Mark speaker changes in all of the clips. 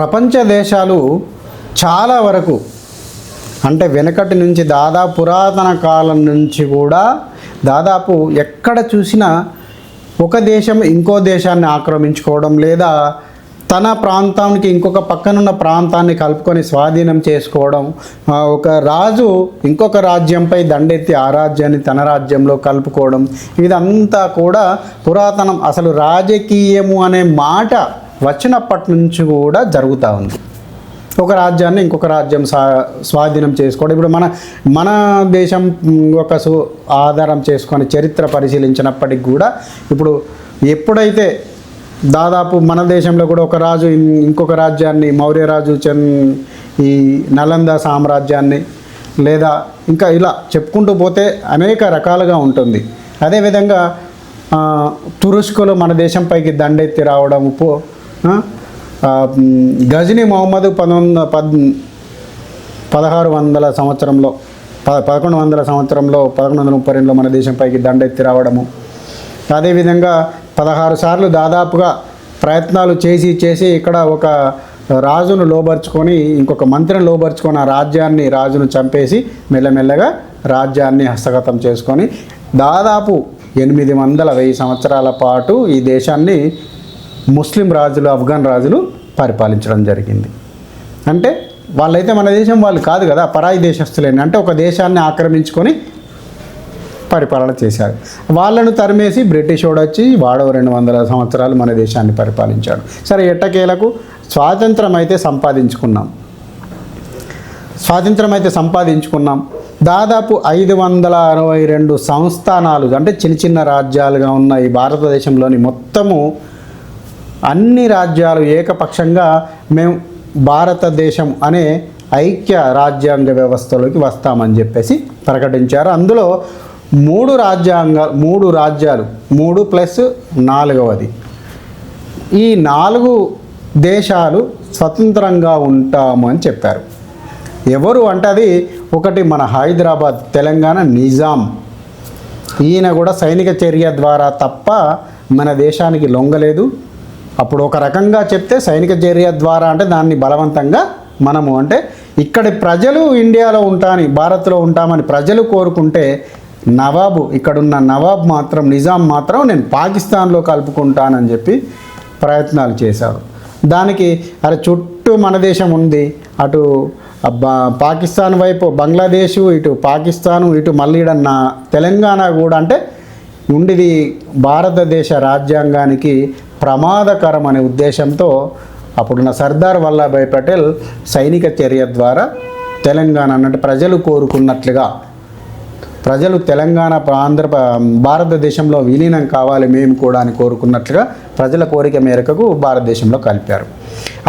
Speaker 1: ప్రపంచ దేశాలు చాలా వరకు అంటే వెనకటి నుంచి దాదాపు పురాతన కాలం నుంచి కూడా దాదాపు ఎక్కడ చూసినా ఒక దేశం ఇంకో దేశాన్ని ఆక్రమించుకోవడం లేదా తన ప్రాంతానికి ఇంకొక పక్కనున్న ప్రాంతాన్ని కలుపుకొని స్వాధీనం చేసుకోవడం ఒక రాజు ఇంకొక రాజ్యంపై దండెత్తి ఆ రాజ్యాన్ని తన రాజ్యంలో కలుపుకోవడం ఇదంతా కూడా పురాతనం అసలు రాజకీయము అనే మాట వచ్చినప్పటి నుంచి కూడా జరుగుతూ ఉంది. ఒక రాజ్యాన్ని ఇంకొక రాజ్యం సా స్వాధీనం చేసుకోవడం. ఇప్పుడు మన మన దేశం ఒక సు ఆధారం చేసుకొని చరిత్ర పరిశీలించినప్పటికి కూడా ఇప్పుడు ఎప్పుడైతే దాదాపు మన దేశంలో కూడా ఒక రాజు ఇంకొక రాజ్యాన్ని మౌర్యరాజు చన్ ఈ నలంద సామ్రాజ్యాన్ని లేదా ఇంకా ఇలా చెప్పుకుంటూ పోతే అనేక రకాలుగా ఉంటుంది. అదేవిధంగా తురుష్కులు మన దేశంపైకి దండెత్తి రావడం పో గజనీ మహమ్మద్ పంతొమ్మిది పద్ పదహారు వందల సంవత్సరంలో ప పదకొండు వందల సంవత్సరంలో పదకొండు వందల ముప్పై రెండులో మన దేశంపైకి దండెత్తి రావడము. అదేవిధంగా పదహారు సార్లు దాదాపుగా ప్రయత్నాలు చేసి చేసి ఇక్కడ ఒక రాజును లోబర్చుకొని ఇంకొక మంత్రిని లోబర్చుకొని ఆ రాజ్యాన్ని రాజును చంపేసి మెల్లమెల్లగా రాజ్యాన్ని హస్తగతం చేసుకొని దాదాపు ఎనిమిది వందల వెయ్యి సంవత్సరాల పాటు ఈ దేశాన్ని ముస్లిం రాజులు ఆఫ్ఘన్ రాజులు పరిపాలించడం జరిగింది. అంటే వాళ్ళైతే మన దేశం వాళ్ళు కాదు కదా పరాయి దేశస్తులేని అంటే ఒక దేశాన్ని ఆక్రమించుకొని పరిపాలన చేశారు. వాళ్ళను తరిమేసి బ్రిటిష్ వచ్చి వాడో రెండు వందల సంవత్సరాలు మన దేశాన్ని పరిపాలించాడు. సరే ఎట్టకేలకు స్వాతంత్రం అయితే సంపాదించుకున్నాం. స్వాతంత్రం అయితే సంపాదించుకున్నాం. దాదాపు ఐదు వందల అరవై రెండు సంస్థానాలు అంటే చిన్న చిన్న రాజ్యాలుగా ఉన్న ఈ భారతదేశంలోని మొత్తము అన్ని రాజ్యాలు ఏకపక్షంగా మేము భారతదేశం అనే ఐక్య రాజ్యాంగ వ్యవస్థలోకి వస్తామని చెప్పేసి ప్రకటించారు. అందులో మూడు రాజ్యాంగ మూడు రాజ్యాలు మూడు ప్లస్ నాలుగవది. ఈ నాలుగు దేశాలు స్వతంత్రంగా ఉంటాము అని చెప్పారు. ఎవరు అంటే అది ఒకటి మన హైదరాబాద్ తెలంగాణ నిజాం. ఈయన కూడా సైనిక చర్య ద్వారా తప్ప మన దేశానికి లొంగలేదు. అప్పుడు ఒక రకంగా చెప్తే సైనిక చర్య ద్వారా అంటే దాన్ని బలవంతంగా మనము అంటే ఇక్కడి ప్రజలు ఇండియాలో ఉంటాని భారత్లో ఉంటామని ప్రజలు కోరుకుంటే నవాబు ఇక్కడున్న నవాబ్ మాత్రం నిజాం మాత్రం నేను పాకిస్తాన్లో కలుపుకుంటానని చెప్పి ప్రయత్నాలు చేశాడు దానికి అరే చుట్టూ మన దేశం ఉంది అటు పాకిస్తాన్ వైపు బంగ్లాదేశ్ ఇటు పాకిస్తాను ఇటు మళ్ళీ నా తెలంగాణ కూడా అంటే ఉండిది భారతదేశ రాజ్యాంగానికి ప్రమాదకరం అనే ఉద్దేశంతో అప్పుడున్న సర్దార్ వల్లభాయ్ పటేల్ సైనిక చర్య ద్వారా తెలంగాణ అన్నట్టు ప్రజలు కోరుకున్నట్లుగా ప్రజలు తెలంగాణ ఆంధ్ర భారతదేశంలో విలీనం కావాలి మేము కూడా అని కోరుకున్నట్లుగా ప్రజల కోరిక మేరకు భారతదేశంలో కలిపారు.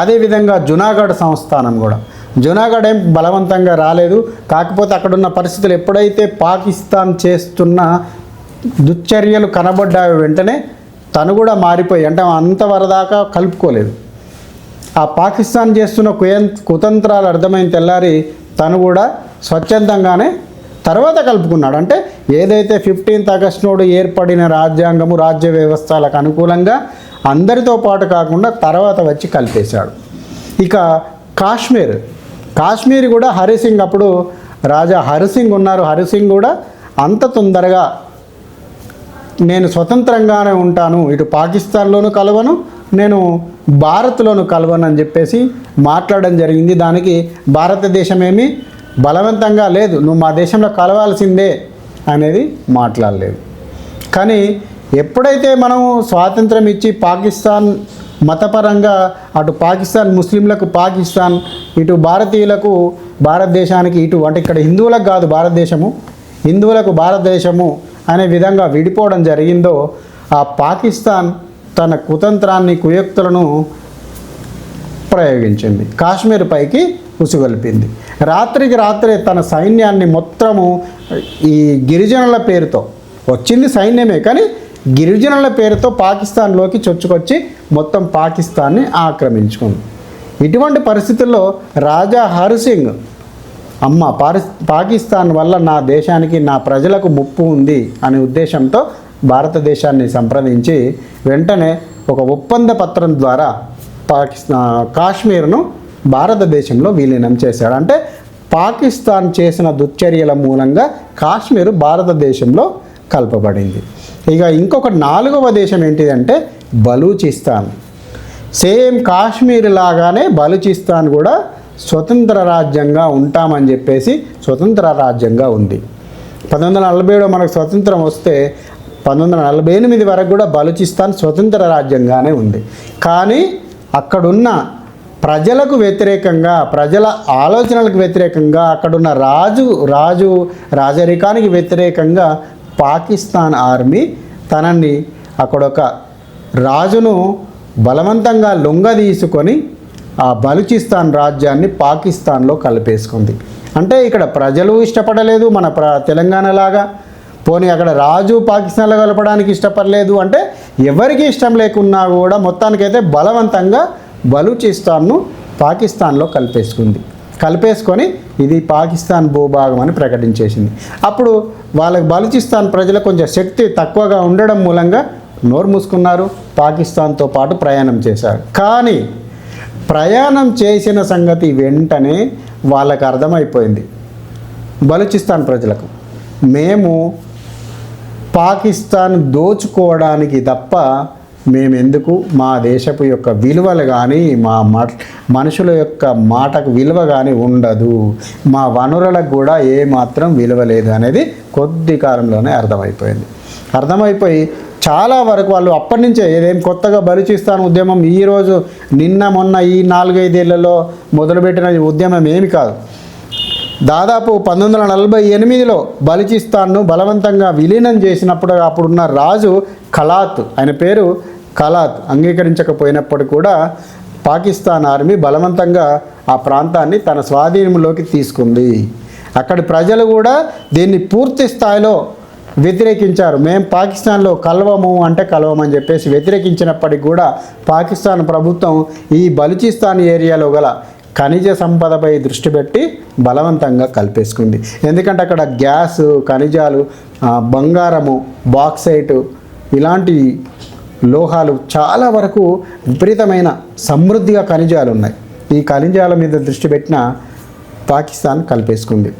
Speaker 1: అదేవిధంగా జునాగఢ్ సంస్థానం కూడా. జునాగఢ్ ఏం బలవంతంగా రాలేదు. కాకపోతే అక్కడున్న పరిస్థితులు ఎప్పుడైతే పాకిస్తాన్ చేస్తున్న దుశ్చర్యలు కనబడ్డాయో వెంటనే తను కూడా మారిపోయి అంటే అంతవరదాకా కలుపుకోలేదు. ఆ పాకిస్తాన్ చేస్తున్న కుయం కుతంత్రాలు అర్థమైన తెల్లారి తను కూడా స్వచ్ఛందంగానే తర్వాత కలుపుకున్నాడు. అంటే ఏదైతే ఫిఫ్టీన్త్ ఆగస్ట్ నాడు ఏర్పడిన రాజ్యాంగము రాజ్య వ్యవస్థలకు అనుకూలంగా అందరితో పాటు కాకుండా తర్వాత వచ్చి కలిపేశాడు. ఇక కాశ్మీర్. కాశ్మీర్ కూడా హరిసింగ్ అప్పుడు రాజా హరిసింగ్ ఉన్నారు. హరిసింగ్ కూడా అంత తొందరగా నేను స్వతంత్రంగానే ఉంటాను. ఇటు పాకిస్తాన్లోనూ కలవను నేను భారత్లోను కలవను అని చెప్పేసి మాట్లాడడం జరిగింది. దానికి భారతదేశం బలవంతంగా లేదు. నువ్వు మా దేశంలో కలవాల్సిందే అనేది మాట్లాడలేదు. కానీ ఎప్పుడైతే మనం స్వాతంత్రం ఇచ్చి పాకిస్తాన్ మతపరంగా అటు పాకిస్తాన్ ముస్లింలకు పాకిస్తాన్ ఇటు భారతీయులకు భారతదేశానికి ఇటు అంటే ఇక్కడ హిందువులకు కాదు భారతదేశము హిందువులకు భారతదేశము అనే విధంగా విడిపోవడం జరిగిందో ఆ పాకిస్తాన్ తన కుతంత్రాన్ని కుయుక్తులను ప్రయోగించింది. కాశ్మీర్ పైకి ఉసుగొల్పింది. రాత్రికి రాత్రే తన సైన్యాన్ని మొత్తము ఈ గిరిజనుల పేరుతో వచ్చింది సైన్యమే కానీ గిరిజనుల పేరుతో పాకిస్తాన్లోకి చొచ్చుకొచ్చి మొత్తం పాకిస్తాన్ని ఆక్రమించుకుంది. ఇటువంటి పరిస్థితుల్లో రాజా హరిసింగ్ అమ్మ పారి పాకిస్తాన్ వల్ల నా దేశానికి నా ప్రజలకు ముప్పు ఉంది అనే ఉద్దేశంతో భారతదేశాన్ని సంప్రదించి వెంటనే ఒక ఒప్పంద పత్రం ద్వారా పాకిస్తాన్ కాశ్మీర్ను భారతదేశంలో విలీనం చేశాడు. అంటే పాకిస్తాన్ చేసిన దుశ్చర్యల మూలంగా కాశ్మీర్ భారతదేశంలో కలపబడింది. ఇక ఇంకొక నాలుగవ దేశం ఏంటిదంటే బలూచిస్తాన్. సేమ్ కాశ్మీర్ లాగానే బలూచిస్తాన్ కూడా స్వతంత్ర రాజ్యంగా ఉంటామని చెప్పేసి స్వతంత్ర రాజ్యంగా ఉంది. పంతొమ్మిది వందల నలభై ఏడు మనకు స్వతంత్రం వస్తే పంతొమ్మిది వందల నలభై ఎనిమిది వరకు కూడా బలూచిస్తాన్ స్వతంత్ర రాజ్యంగానే ఉంది. కానీ అక్కడున్న ప్రజలకు వ్యతిరేకంగా ప్రజల ఆలోచనలకు వ్యతిరేకంగా అక్కడున్న రాజు రాజు రాజరికానికి వ్యతిరేకంగా పాకిస్తాన్ ఆర్మీ తనని అక్కడొక రాజును బలవంతంగా లొంగ తీసుకొని ఆ బలూచిస్తాన్ రాజ్యాన్ని పాకిస్తాన్లో కలిపేసుకుంది. అంటే ఇక్కడ ప్రజలు ఇష్టపడలేదు మన ప్ర తెలంగాణలాగా. పోనీ అక్కడ రాజు పాకిస్తాన్లో కలపడానికి ఇష్టపడలేదు అంటే ఎవరికి ఇష్టం లేకున్నా కూడా మొత్తానికైతే బలవంతంగా బలూచిస్తాన్ను పాకిస్తాన్లో కలిపేసుకుంది. కలిపేసుకొని ఇది పాకిస్తాన్ భూభాగం అని ప్రకటించేసింది. అప్పుడు వాళ్ళకి బలూచిస్తాన్ ప్రజలకు కొంచెం శక్తి తక్కువగా ఉండడం మూలంగా నోరు మూసుకున్నారు. పాకిస్తాన్తో పాటు ప్రయాణం చేశారు. కానీ ప్రయాణం చేసిన సంగతి వెంటనే వాళ్ళకు అర్థమైపోయింది. బలూచిస్తాన్ ప్రజలకు. మేము పాకిస్తాన్ దోచుకోవడానికి తప్ప మేమెందుకు? మా దేశపు యొక్క విలువలు కానీ మా మ- మనుషుల యొక్క మాటకు విలువ కానీ ఉండదు. మా వనరులకు కూడా ఏ మాత్రం విలువ లేదు అనేది కొద్ది కాలంలోనే అర్థమైపోయింది. అర్థమైపోయి చాలా వరకు వాళ్ళు అప్పటి నుంచే ఏదేం కొత్తగా బలిచిస్తాను ఉద్యమం ఈరోజు నిన్న మొన్న ఈ నాలుగైదేళ్ళలో మొదలుపెట్టిన ఉద్యమం ఏమి కాదు. దాదాపు పంతొమ్మిది వందల నలభై ఎనిమిదిలో బలిచిస్తాన్ను బలవంతంగా విలీనం చేసినప్పుడు అప్పుడున్న రాజు కలాత్ ఆయన పేరు కలాత్ అంగీకరించకపోయినప్పుడు కూడా పాకిస్తాన్ ఆర్మీ బలవంతంగా ఆ ప్రాంతాన్ని తన స్వాధీనంలోకి తీసుకుంది. అక్కడి ప్రజలు కూడా దీన్ని పూర్తి స్థాయిలో వ్యతిరేకించారు. మేము పాకిస్తాన్లో కలవము అంటే కలవమని చెప్పేసి వ్యతిరేకించినప్పటికీ కూడా పాకిస్తాన్ ప్రభుత్వం ఈ బలుచిస్తాన్ ఏరియాలో గల ఖనిజ సంపదపై దృష్టి పెట్టి బలవంతంగా కల్పేసుకుంది. ఎందుకంటే అక్కడ గ్యాస్ ఖనిజాలు బంగారము బాక్సైటు ఇలాంటి లోహాలు చాలా వరకు విపరీతమైన సమృద్ధిగా ఖనిజాలు ఉన్నాయి ఈ ఖనిజాల మీద దృష్టి పెట్టిన పాకిస్తాన్ కల్పేసుకుంది.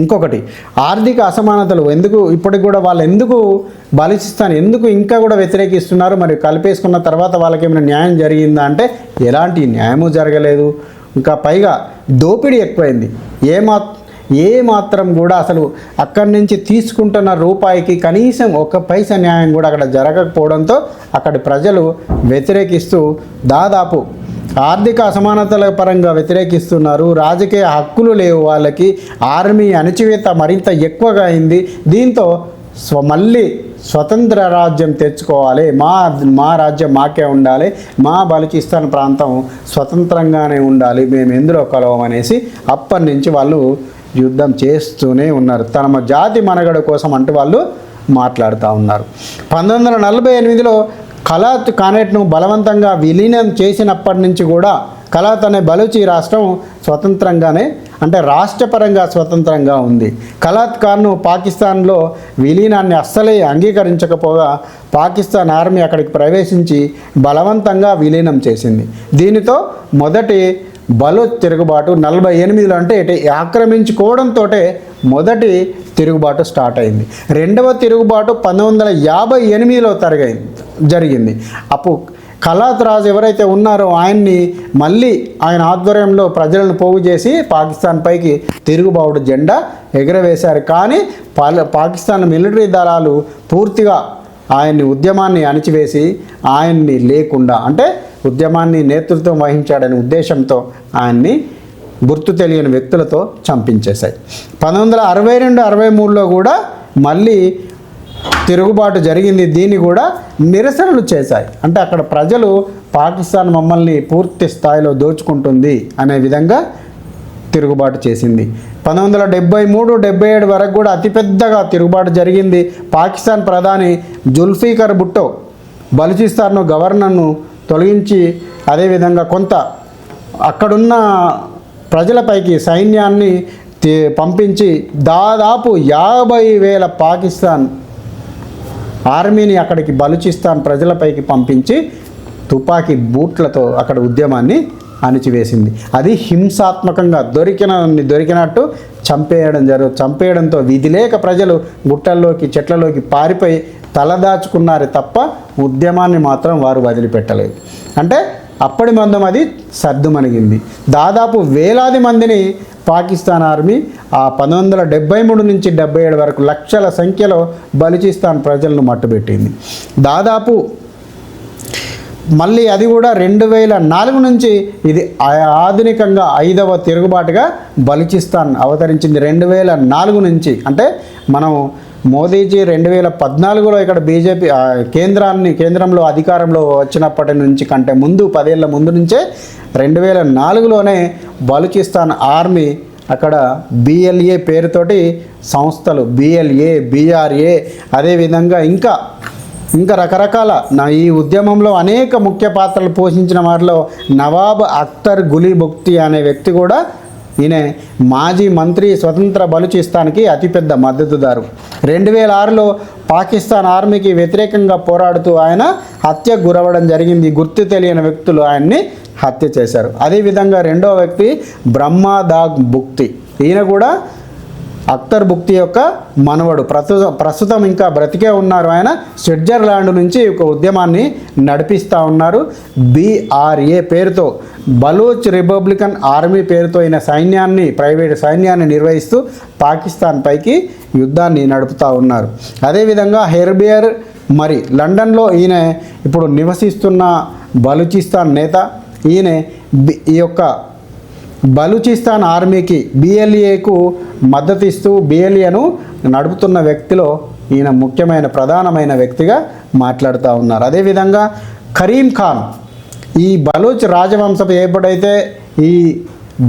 Speaker 1: ఇంకొకటి ఆర్థిక అసమానతలు ఎందుకు ఇప్పటికి కూడా వాళ్ళు ఎందుకు బలిచిస్తాను ఎందుకు ఇంకా కూడా వ్యతిరేకిస్తున్నారు మరి కలిపేసుకున్న తర్వాత వాళ్ళకి ఏమైనా న్యాయం జరిగిందా అంటే ఎలాంటి న్యాయము జరగలేదు. ఇంకా పైగా దోపిడీ ఎక్కువైంది. ఏ ఏ మాత్రం కూడా అసలు అక్కడి నుంచి తీసుకుంటున్న రూపాయికి కనీసం ఒక పైసా న్యాయం కూడా అక్కడ జరగకపోవడంతో అక్కడి ప్రజలు వ్యతిరేకిస్తూ దాదాపు ఆర్థిక అసమానతల పరంగా వ్యతిరేకిస్తున్నారు. రాజకీయ హక్కులు లేవు వాళ్ళకి. ఆర్మీ అణచివేత మరింత ఎక్కువగా అయింది. దీంతో స్వ మళ్ళీ స్వతంత్ర రాజ్యం తెచ్చుకోవాలి. మా మా రాజ్యం మాకే ఉండాలి. మా బలూచిస్తాన్ ప్రాంతం స్వతంత్రంగానే ఉండాలి. మేము ఎందులో కలవమనేసి అప్పటి నుంచి వాళ్ళు యుద్ధం చేస్తూనే ఉన్నారు. తమ జాతి మనగడ కోసం అంటూ వాళ్ళు మాట్లాడుతూ ఉన్నారు. పంతొమ్మిది వందల నలభై ఎనిమిదిలో కలాత్ కానెట్ను బలవంతంగా విలీనం చేసినప్పటి నుంచి కూడా కలాత్ అనే బలూచి రాష్ట్రం స్వతంత్రంగానే అంటే రాష్ట్రపరంగా స్వతంత్రంగా ఉంది. కలాత్ ఖాన్ను పాకిస్తాన్లో విలీనాన్ని అస్సలే అంగీకరించకపోగా పాకిస్తాన్ ఆర్మీ అక్కడికి ప్రవేశించి బలవంతంగా విలీనం చేసింది. దీనితో మొదటి బలో తిరుగుబాటు నలభై ఎనిమిదిలో అంటే ఆక్రమించుకోవడంతో మొదటి తిరుగుబాటు స్టార్ట్ అయింది. రెండవ తిరుగుబాటు పంతొమ్మిది వందల యాభై ఎనిమిదిలో తరగైంది జరిగింది. అప్పుడు కలాత్ రాజ్ ఎవరైతే ఉన్నారో ఆయన్ని మళ్ళీ ఆయన ఆధ్వర్యంలో ప్రజలను పోగు చేసి పాకిస్తాన్ పైకి తిరుగుబాటు జెండా ఎగరవేశారు. కానీ పాల పాకిస్తాన్ మిలిటరీ దళాలు పూర్తిగా ఆయన్ని ఉద్యమాన్ని అణిచివేసి ఆయన్ని లేకుండా అంటే ఉద్యమాన్ని నేతృత్వం వహించాడనే ఉద్దేశంతో ఆయన్ని గుర్తు తెలియని వ్యక్తులతో చంపించేశాయి. పంతొమ్మిది వందల అరవై రెండు అరవై మూడులో కూడా మళ్ళీ తిరుగుబాటు జరిగింది. దీన్ని కూడా నిరసనలు చేశాయి. అంటే అక్కడ ప్రజలు పాకిస్తాన్ మమ్మల్ని పూర్తి స్థాయిలో దోచుకుంటుంది అనే విధంగా తిరుగుబాటు చేసింది. పంతొమ్మిది వందల డెబ్బై మూడు డెబ్బై ఏడు వరకు కూడా అతిపెద్దగా తిరుగుబాటు జరిగింది. పాకిస్తాన్ ప్రధాని జుల్ఫీకర్ భుట్టో బలూచిస్తాన్ గవర్నర్ను తొలగించి అదేవిధంగా కొంత అక్కడున్న ప్రజలపైకి సైన్యాన్ని పంపించి దాదాపు యాభై వేల పాకిస్తాన్ ఆర్మీని అక్కడికి బలుచిస్తాన్ ప్రజలపైకి పంపించి తుపాకీ బూట్లతో అక్కడ ఉద్యమాన్ని అణిచివేసింది. అది హింసాత్మకంగా దొరికిన దొరికినట్టు చంపేయడం జరుగు చంపేయడంతో విధి లేక ప్రజలు గుట్టల్లోకి చెట్లలోకి పారిపోయి తలదాచుకున్నారు తప్ప ఉద్యమాన్ని మాత్రం వారు వదిలిపెట్టలేదు. అంటే అప్పటి మందం అది సర్దుమణిగింది దాదాపు వేలాది మందిని పాకిస్తాన్ ఆర్మీ ఆ పంతొమ్మిది వందల డెబ్బై మూడు నుంచి డెబ్బై ఏడు వరకు లక్షల సంఖ్యలో బలూచిస్తాన్ ప్రజలను మట్టుబెట్టింది. దాదాపు మళ్ళీ అది కూడా రెండు వేల నాలుగు నుంచి ఇది ఆ- ఆధునికంగా ఐదవ తిరుగుబాటుగా బలూచిస్తాన్ అవతరించింది. రెండు వేల నాలుగు నుంచి అంటే మనం మోదీజీ రెండు వేల పద్నాలుగులో ఇక్కడ బీజేపీ కేంద్రాన్ని కేంద్రంలో అధికారంలో వచ్చినప్పటి నుంచి కంటే ముందు పదేళ్ళ ముందు నుంచే రెండు వేల నాలుగులోనే బలూచిస్తాన్ ఆర్మీ అక్కడ బిఎల్ఏ పేరుతోటి సంస్థలు బిఎల్ఏ బీఆర్ఏ అదేవిధంగా ఇంకా ఇంకా రకరకాల నా ఈ ఉద్యమంలో అనేక ముఖ్య పాత్రలు పోషించిన వారిలో నవాబ్ అఖ్తర్ గులీ బుక్తి అనే వ్యక్తి కూడా ఈయన మాజీ మంత్రి స్వతంత్ర బలుచిస్తాన్కి అతిపెద్ద మద్దతుదారు. రెండు వేల ఆరులో పాకిస్తాన్ ఆర్మీకి వ్యతిరేకంగా పోరాడుతూ ఆయన హత్య గురవడం జరిగింది. గుర్తు తెలియని వ్యక్తులు ఆయన్ని హత్య చేశారు. అదేవిధంగా రెండో వ్యక్తి బ్రహ్మాదాగ్ భుక్తి ఈయన కూడా అఖ్తర్ బుక్తి యొక్క మనవడు. ప్రస్తుతం ప్రస్తుతం ఇంకా బ్రతికే ఉన్నారు ఆయన. స్విట్జర్లాండ్ నుంచి ఒక ఉద్యమాన్ని నడిపిస్తూ ఉన్నారు. బీఆర్ఏ పేరుతో. బలూచ్ రిపబ్లికన్ ఆర్మీ పేరుతో ఈయన సైన్యాన్ని ప్రైవేట్ సైన్యాన్ని నిర్వహిస్తూ పాకిస్తాన్ పైకి యుద్ధాన్ని నడుపుతూ ఉన్నారు. అదేవిధంగా హెర్బియర్ మరి లండన్లో ఈయన ఇప్పుడు నివసిస్తున్న బలూచిస్తాన్ నేత. ఈయన బి- ఈ యొక్క బలూచిస్తాన్ ఆర్మీకి బిఎల్ఏకు మద్దతు ఇస్తూ బిఎల్ఏను నడుపుతున్న వ్యక్తిలో ఈయన ముఖ్యమైన ప్రధానమైన వ్యక్తిగా మాట్లాడుతూ ఉన్నారు. అదేవిధంగా కరీం ఖాన్ ఈ బలూచ్ రాజవంశం ఏర్పడైతే ఈ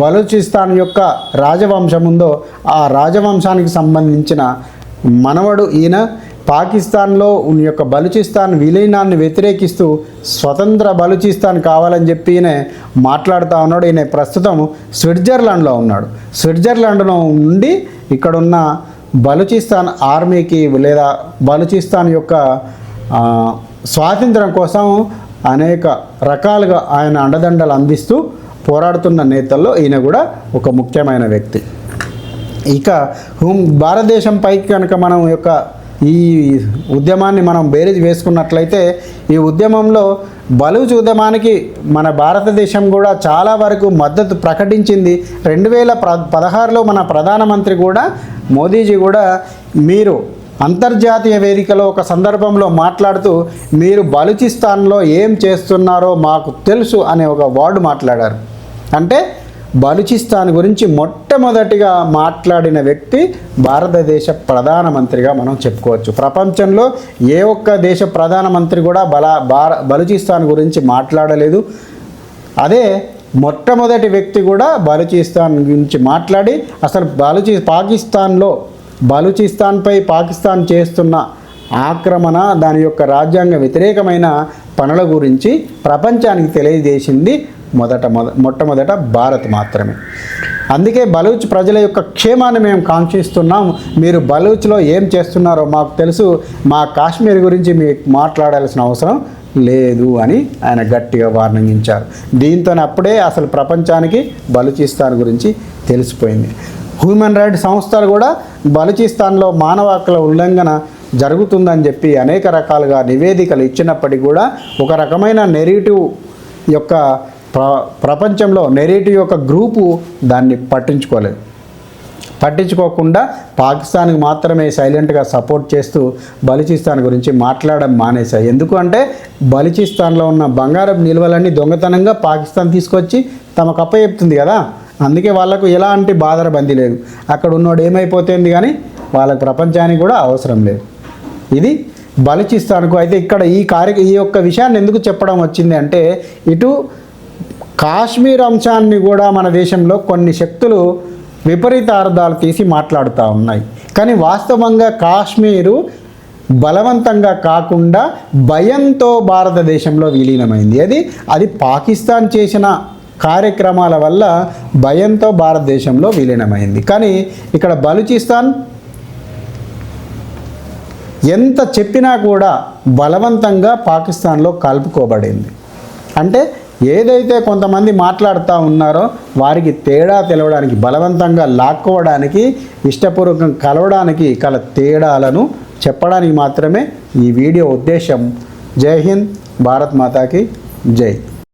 Speaker 1: బలూచిస్తాన్ యొక్క రాజవంశం ఉందో ఆ రాజవంశానికి సంబంధించిన మనవడు ఈయన పాకిస్తాన్లో ఉన్న యొక్క బలుచిస్తాన్ విలీనాన్ని వ్యతిరేకిస్తూ స్వతంత్ర బలూచిస్తాన్ కావాలని చెప్పి ఈయన మాట్లాడుతూ ఉన్నాడు. ఈయన ప్రస్తుతం స్విట్జర్లాండ్లో ఉన్నాడు. స్విట్జర్లాండ్లో నుండి ఇక్కడున్న బలూచిస్తాన్ ఆర్మీకి లేదా బలూచిస్తాన్ యొక్క స్వాతంత్రం కోసం అనేక రకాలుగా ఆయన అండదండలు అందిస్తూ పోరాడుతున్న నేతల్లో ఈయన కూడా ఒక ముఖ్యమైన వ్యక్తి. ఇక హూమ్ భారతదేశం పైకి కనుక మనం యొక్క ఈ ఉద్యమాన్ని మనం బేరీజ్ వేసుకున్నట్లయితే ఈ ఉద్యమంలో బలూచ్ ఉద్యమానికి మన భారతదేశం కూడా చాలా వరకు మద్దతు ప్రకటించింది. రెండు వేల ప్ర పదహారులో మన ప్రధానమంత్రి కూడా మోదీజీ కూడా మీరు అంతర్జాతీయ వేదికలో ఒక సందర్భంలో మాట్లాడుతూ మీరు బలూచిస్తాన్లో ఏం చేస్తున్నారో మాకు తెలుసు అనే ఒక వర్డ్ మాట్లాడారు. అంటే బలూచిస్తాన్ గురించి మొట్టమొదటిగా మాట్లాడిన వ్యక్తి భారతదేశ ప్రధానమంత్రిగా మనం చెప్పుకోవచ్చు. ప్రపంచంలో ఏ ఒక్క దేశ ప్రధానమంత్రి కూడా బల భార బలూచిస్తాన్ గురించి మాట్లాడలేదు. అదే మొట్టమొదటి వ్యక్తి కూడా బలూచిస్తాన్ గురించి మాట్లాడి అసలు బలూచి పాకిస్తాన్లో బలూచిస్తాన్పై పాకిస్తాన్ చేస్తున్న ఆక్రమణ దాని యొక్క రాజ్యాంగ వ్యతిరేకమైన పనుల గురించి ప్రపంచానికి తెలియజేసింది మొదట మొద మొట్టమొదట భారత్ మాత్రమే. అందుకే బలూచ్ ప్రజల యొక్క క్షేమాన్ని మేము కాంక్షిస్తున్నాం. మీరు బలూచ్లో ఏం చేస్తున్నారో మాకు తెలుసు. మా కాశ్మీర్ గురించి మీకు మాట్లాడాల్సిన అవసరం లేదు అని ఆయన గట్టిగా వార్నింగించారు దీంతో అప్పుడే అసలు ప్రపంచానికి బలూచిస్తాన్ గురించి తెలిసిపోయింది. హ్యూమన్ రైట్స్ సంస్థలు కూడా బలూచిస్తాన్లో మానవ హక్కుల ఉల్లంఘన జరుగుతుందని చెప్పి అనేక రకాలుగా నివేదికలు ఇచ్చినప్పటికీ కూడా ఒక రకమైన నెరేటివ్ యొక్క ప్ర ప్రపంచంలో నెరేటివ్ యొక్క గ్రూపు దాన్ని పట్టించుకోలేదు. పట్టించుకోకుండా పాకిస్తాన్కి మాత్రమే సైలెంట్గా సపోర్ట్ చేస్తూ బలిచిస్తాన్ గురించి మాట్లాడడం మానేశాయి ఎందుకు అంటే బలిచిస్తాన్లో ఉన్న బంగారం నిల్వలన్నీ దొంగతనంగా పాకిస్తాన్ తీసుకొచ్చి తమకు అప్పచెప్తుంది కదా. అందుకే వాళ్ళకు ఎలాంటి బాధర బంది లేదు. అక్కడ ఉన్నోడు ఏమైపోతుంది కానీ వాళ్ళకి ప్రపంచానికి కూడా అవసరం లేదు. ఇది బలిచిస్తాన్కు. అయితే ఇక్కడ ఈ కార్య ఈ యొక్క విషయాన్ని ఎందుకు చెప్పడం వచ్చింది అంటే ఇటు కాశ్మీర్ అంశాన్ని కూడా మన దేశంలో కొన్ని శక్తులు విపరీత అర్థాలు తీసి మాట్లాడుతూ ఉన్నాయి. కానీ వాస్తవంగా కాశ్మీరు బలవంతంగా కాకుండా భయంతో భారతదేశంలో విలీనమైంది. అది అది పాకిస్తాన్ చేసిన కార్యక్రమాల వల్ల భయంతో భారతదేశంలో విలీనమైంది. కానీ ఇక్కడ బలూచిస్తాన్ ఎంత చెప్పినా కూడా బలవంతంగా పాకిస్తాన్లో కలుపుకోబడింది. అంటే ఏదైతే కొంతమంది మాట్లాడుతూ ఉన్నారో వారికి తేడా తెలవడానికి బలవంతంగా లాక్కోవడానికి ఇష్టపూర్వకం కలవడానికి కల తేడాలను చెప్పడానికి మాత్రమే ఈ వీడియో ఉద్దేశం జై హింద్ భారత్ మాతాకి జై.